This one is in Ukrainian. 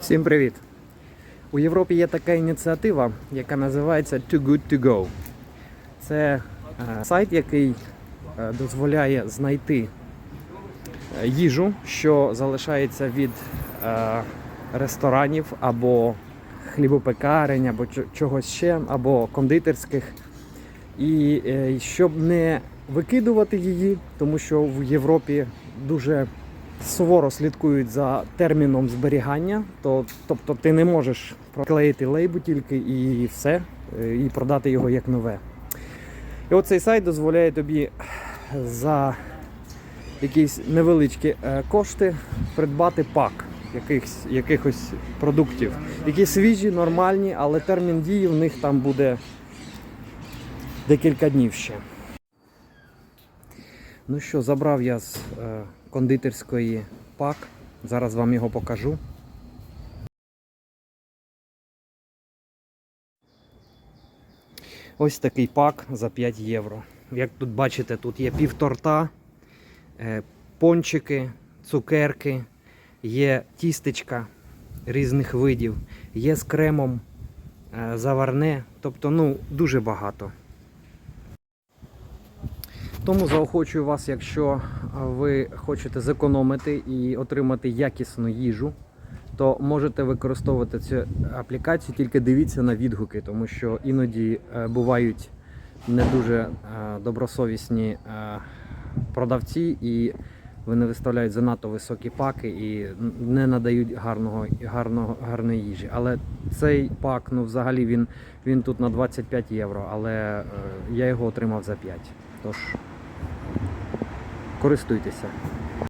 Всім привіт! У Європі є така ініціатива, яка називається Too Good To Go. Це е, сайт, який е, дозволяє знайти е, їжу, що залишається від ресторанів або хлібопекарень, або чогось ще, або кондитерських. І щоб не викидувати її, тому що в Європі дуже суворо слідкують за терміном зберігання, то, тобто ти не можеш проклеїти лейбу тільки і все, і продати його як нове. І оцей сайт дозволяє тобі за якісь невеличкі е, кошти придбати пак якихось, якихось продуктів, які свіжі, нормальні, але термін дії в них там буде декілька днів ще. Ну що, забрав я з е, кондитерської пак. Зараз вам його покажу. Ось такий пак за 5 євро. Як тут бачите, тут є пів торта, е, пончики, цукерки, є тістечка різних видів, є з кремом е, заварне, тобто ну, дуже багато. Тому заохочую вас, якщо ви хочете зекономити і отримати якісну їжу, то можете використовувати цю аплікацію, тільки дивіться на відгуки, тому що іноді е, бувають не дуже е, добросовісні е, продавці, і вони виставляють занадто високі паки і не надають гарного, гарного, гарної їжі. Але цей пак, ну взагалі він, він тут на 25 євро, але е, я його отримав за 5. Тож користуйтеся.